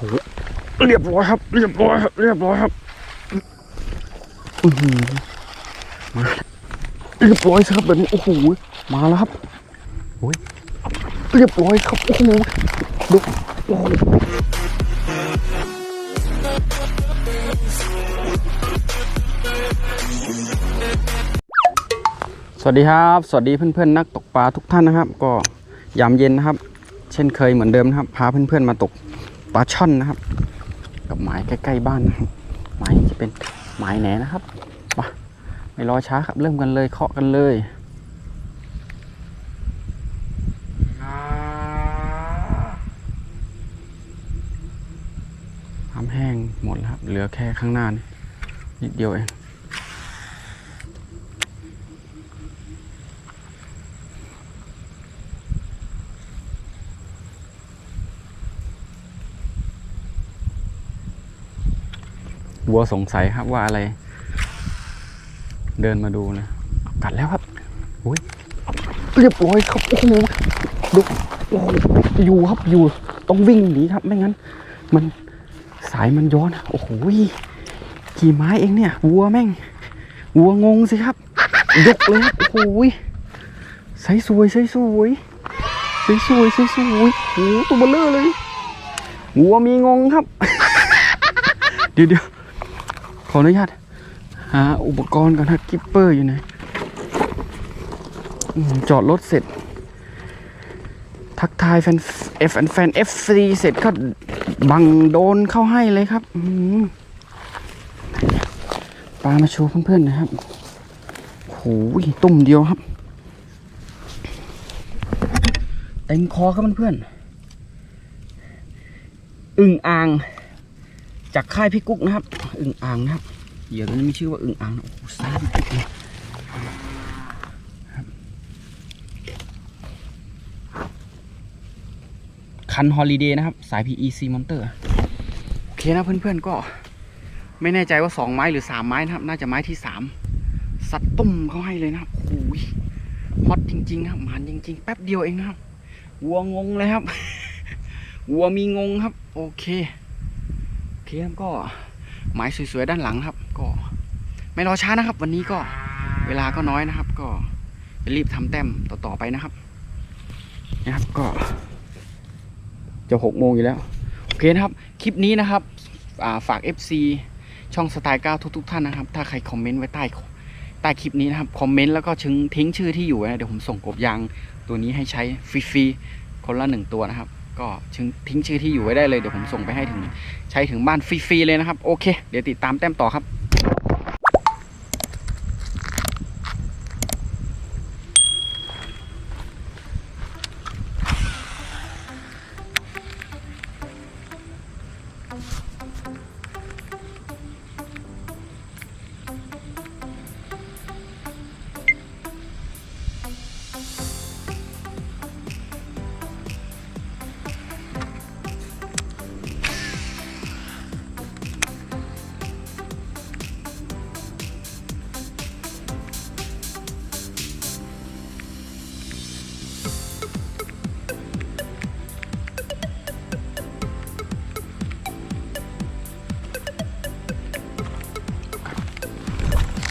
หเรียบร้อยครับ เรียบร้อยครับ เรียบร้อยครับอือหือมาเรียบร้อยสิครับแบบนี้โอ้โหมาแล้วครับโอ้ยเรียบร้อยครับโอ้โหดูโอ้โหสวัสดีครับ สวัสดีเพื่อนๆนักตกปลาทุกท่านนะครับ ก็ยามเย็นนะครับ เช่นเคยเหมือนเดิมนะครับ พาเพื่อนๆมาตก ปลาช่อนนะครับ กับหมายใกล้ๆบ้านนะครับหมายจะเป็นหมายแหนนะครับมาไม่รอช้าครับ เริ่มกันเลยเคาะกันเลยน้ำแห้งหมดแล้วครับ เหลือแค่ข้างหน้านี่นิดเดียวเอง วัวสงสัยครับว่าอะไร เดินมาดูนะกัดแล้วครับโอ้ยเรียบร้อยครับโอ้โหดูโอ้โหอยู่ครับอยู่ต้องวิ่งหนีครับ ไม่งั้น มันสายมันย้อนโอ้โหกี่ไม้เองเนี่ยวัวแม่งวัวงงสิครับยกเลยครับโอ้โหใส่สวยใส่สวยใส่สวยใส่สวยโอ้โหตัวเบลเลอร์เลยวัวมีงงครับ เดี๋ยวเดี๋ยว ขออนุญาตหาอุปกรณ์ก่อนนะกิปเปอร์อยู่ไหนจอดรถเสร็จ ทักทายแฟนเอฟแฟนเอฟซีเสร็จก็บังโดนเข้าให้เลยครับปลามาโชว์เพื่อนๆนะครับโอ้ยตุ่มเดียวครับเต็มคอครับเพื่อนๆอึ่งอ่าง จากค่ายพี่กุ๊กนะครับอึ่งอ่างนะครับเหยื่อตัวนี้มีชื่อว่าอึ่งอ่างโอ้โหไซส์บิ๊กเลยคันฮอลิเดย์นะครับ สาย PEC Monster โอเคนะเพื่อนๆก็ไม่แน่ใจว่า 2 ไม้หรือ 3 ไม้นะครับ น่าจะไม้ที่ 3 สัตว์ตุ้มเขาให้เลยนะครับโอ้ยฮอตจริงๆนะครับมันจริง ๆ แป๊บเดียวเองนะครับ วัวงงเลยครับ วัวมีงงครับ โอเค เคครับก็หมายสวยๆด้านหลังครับ ก็ไม่รอช้านะครับ วันนี้ก็เวลาก็น้อยนะครับ ก็จะรีบทำแต้มต่อๆไปนะครับนะครับก็จะหกโมงอยู่แล้วโอเคนะครับ คลิปนี้นะครับาฝาก FC ช่องสไตล์ก้าทุกๆท่านนะครับ ถ้าใครคอมเมนต์ไว้ใต้ใต้คลิปนี้นะครับคอมเมนต์แล้วก็ทิ้งทิ้งชื่อที่อยู่นะเดี๋ยวผมส่งกบยางตัวนี้ให้ใช้ฟรีๆคนละหนึ่งตัวนะครับ ก็ทิ้งทิ้งชื่อที่อยู่ไว้ได้เลยเดี๋ยวผมส่งไปให้ถึงใช้ถึงบ้านฟรีๆเลยนะครับโอเค เดี๋ยวติดตามแต้มต่อครับ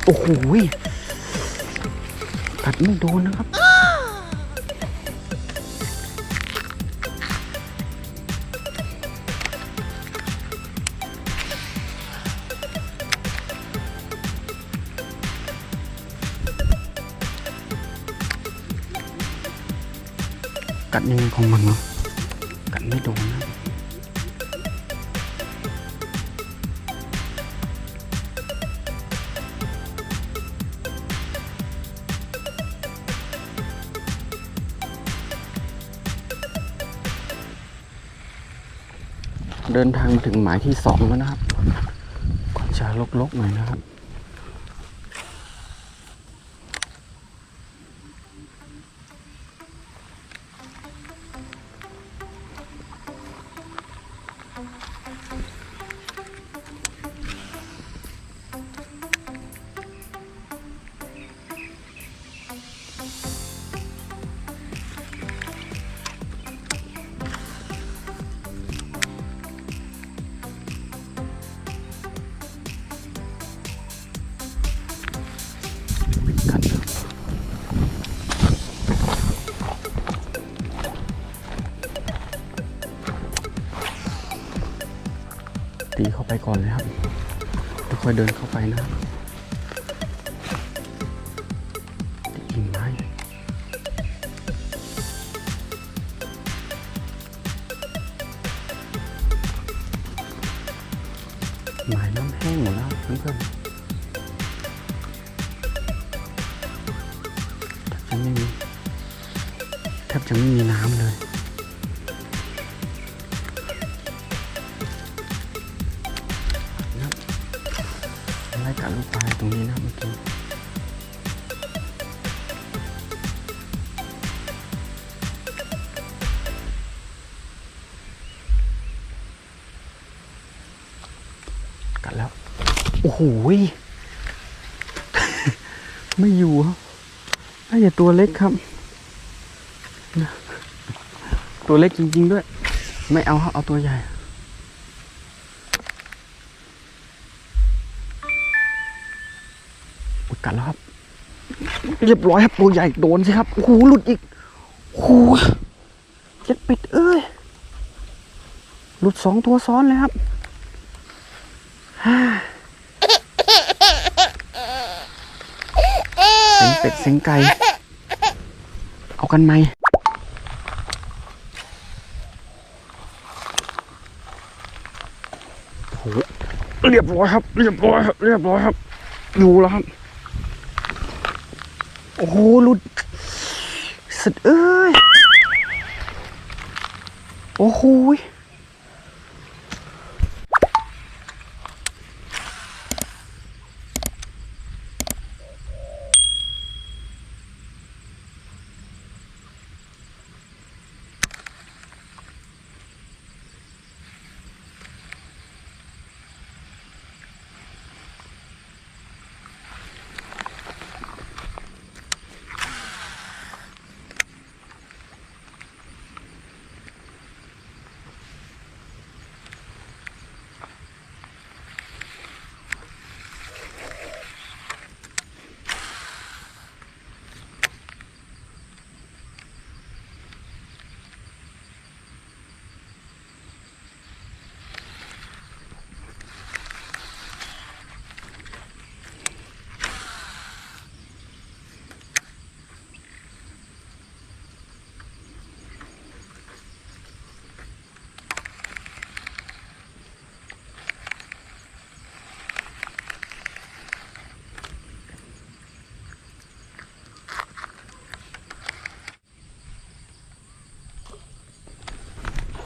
โอ้โหยกัดไม่โดนนะครับกัดยังไเดินทางมาถึงหมายที่สองแล้วนะครับก่อนจะลกๆหน่อยนะครับ ก่อนเลยครับแล้วค่อยเดินเข้าไปนะครับ ตรงนี้นะเมื่อกี้กัดแล้ว โอ้โหไม่อยู่ครับน่าจะตัวเล็กครับ ตัวเล็กจริง ๆ ด้วย ไม่เอาครับเอาตัวใหญ่ กัดแล้วครับ เรียบร้อยครับตัวใหญ่โดนสิครับโอ้โหหลุดอีกโอ้โหเจ็ดป็ดเอ้ยหลุดสองตัวซ้อนเลยครับฮ่าเสียงเป็ดเสียงไก่เอากันไหมโอ้โหเรียบร้อยครับ เรียบร้อยครับ เรียบร้อยครับ อยู่แล้วครับ โอ้โหหลุดสุดเอ้ย โอ้โห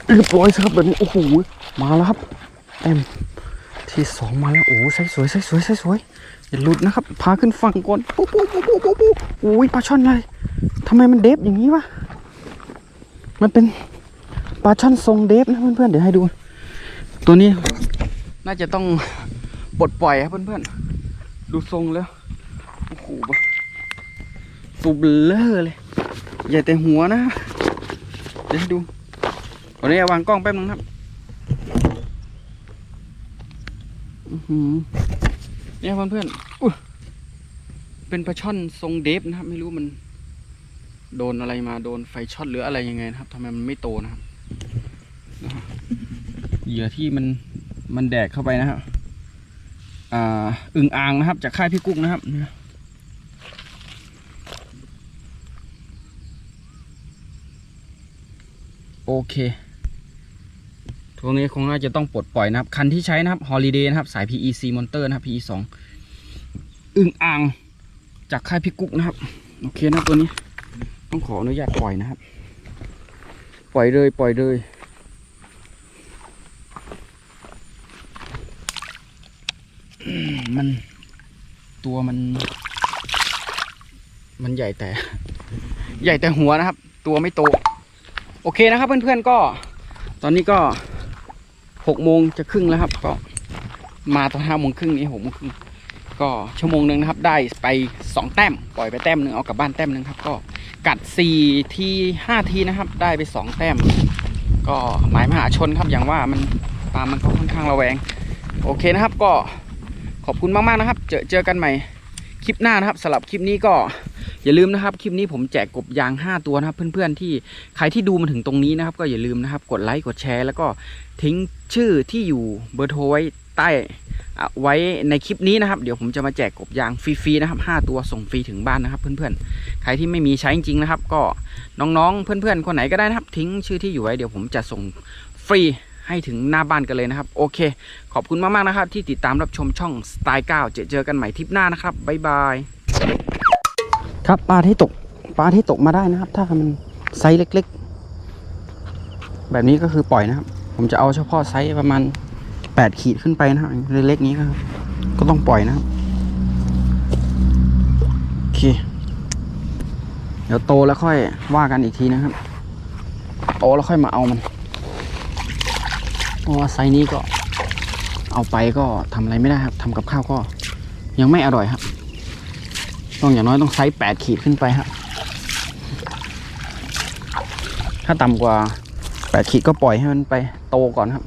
เรียบร้อยครับแบบนี้โอ้โหมาแล้วครับเอ็มที่สองมาแล้วโอ้ใส่สวยใส่สวยใส่สวยอย่าหลุดนะครับพาขึ้นฝั่งก่อนปุ๊บปุ๊บปุ๊บปุ๊บปุ๊บปุ๊บโอ้ยปลาช่อนเลยทำไมมันเดฟอย่างนี้วะมันเป็นปลาช่อนทรงเดฟนะเพื่อนๆเดี๋ยวให้ดู ตัวนี้น่าจะต้องปลดปล่อยครับเพื่อนๆดูทรงแล้วโอ้โหตูบเลอร์เลยใหญ่แต่หัวนะเดี๋ยวให้ดู วันนี้วางกล้องแป๊บนึงครับเนี่ยเพื่อนๆอุ๊ยเป็นปลาช่อนทรงเดฟนะครับ ไม่รู้มัน โดนอะไรมาโดนไฟช็อตหรืออะไรยังไงนะครับทำไมมันไม่โตนะครับเหยื่อที่มันมันแดกเข้าไปนะครับอ่าอึ่งอ่างนะครับ จากค่ายพี่กุ๊กนะครับเนี่ยโอเค ตรงนี้คงน่าจะต้องปลดปล่อยนะครับ คันที่ใช้นะครับ Holiday นะครับ สาย PEC Monster นะครับ PE 2อึ่งอ่างจากค่ายพี่กุ๊กนะครับ โอเคนะตัวนี้ ต้องขออนุญาตปล่อยนะครับ ปล่อยเลยปล่อยเลยมมันตัวมัน มันใหญ่แต่ ใหญ่แต่หัวนะครับ ตัวไม่โต โอเคนะครับเพื่อนๆก็ ตอนนี้ก็ หกโมงจะครึ่งแล้วครับ ก็มาตอนห้าโมงครึ่งนี้หกโมงครึ่งก็ชั่วโมงหนึ่งนะครับ ได้ไปสองแต้มปล่อยไปแต้มหนึ่งเอากลับบ้านแต้มหนึ่งครับ ก็กัดสี่ทีห้าทีนะครับ ได้ไปสองแต้ม ก็หมายมหาชนครับอย่างว่ามันปลามันก็ค่อนข้างระแวง โอเคนะครับ ก็ขอบคุณมากๆนะครับ เจอเจอกันใหม่คลิปหน้านะครับสำหรับคลิปนี้ก็ อย่าลืมนะครับคลิปนี้ผมแจกกบยาง 5 ตัวนะครับ เพื่อนๆที่ใครที่ดูมาถึงตรงนี้นะครับ ก็อย่าลืมนะครับกดไลค์กดแชร์ แล้วก็ทิ้งชื่อที่อยู่เบอร์โทรไว้ใต้อะไว้ในคลิปนี้นะครับ เดี๋ยวผมจะมาแจกกบยางฟรีๆนะครับ 5 ตัวส่งฟรีถึงบ้านนะครับ เพื่อนๆ ใครที่ไม่มีใช้จริงๆนะครับ ก็น้องๆ เพื่อนๆ คนไหนก็ได้นะครับ ทิ้งชื่อที่อยู่ไว้เดี๋ยวผมจะส่งฟรีให้ถึงหน้าบ้านกันเลยนะครับ โอเค ขอบคุณมากๆนะครับ ที่ติดตามรับชมช่องสไตล์9เจอเจอกันใหม่ทริปหน้านะครับบ๊ายบาย ครับปลาที่ตกปลาที่ตกมาได้นะครับ ถ้ามันไซส์เล็ก ๆ แบบนี้ก็คือปล่อยนะครับ ผมจะเอาเฉพาะไซส์ประมาณแปดขีดขึ้นไปนะครับเล็กๆนี้ก็ก็ต้องปล่อยนะครับโอเค เดี๋ยวโตแล้วค่อยว่ากันอีกทีนะครับโตแล้วค่อยมาเอามันเพราะว่าไซส์นี้ก็เอาไปก็ทำอะไรไม่ได้ครับทำกับข้าวก็ยังไม่อร่อยครับ ต้องอย่างน้อยต้องไซส์แปดขีดขึ้นไปฮะถ้าต่ำกว่าแปดขีดก็ปล่อยให้มันไปโตก่อนครับ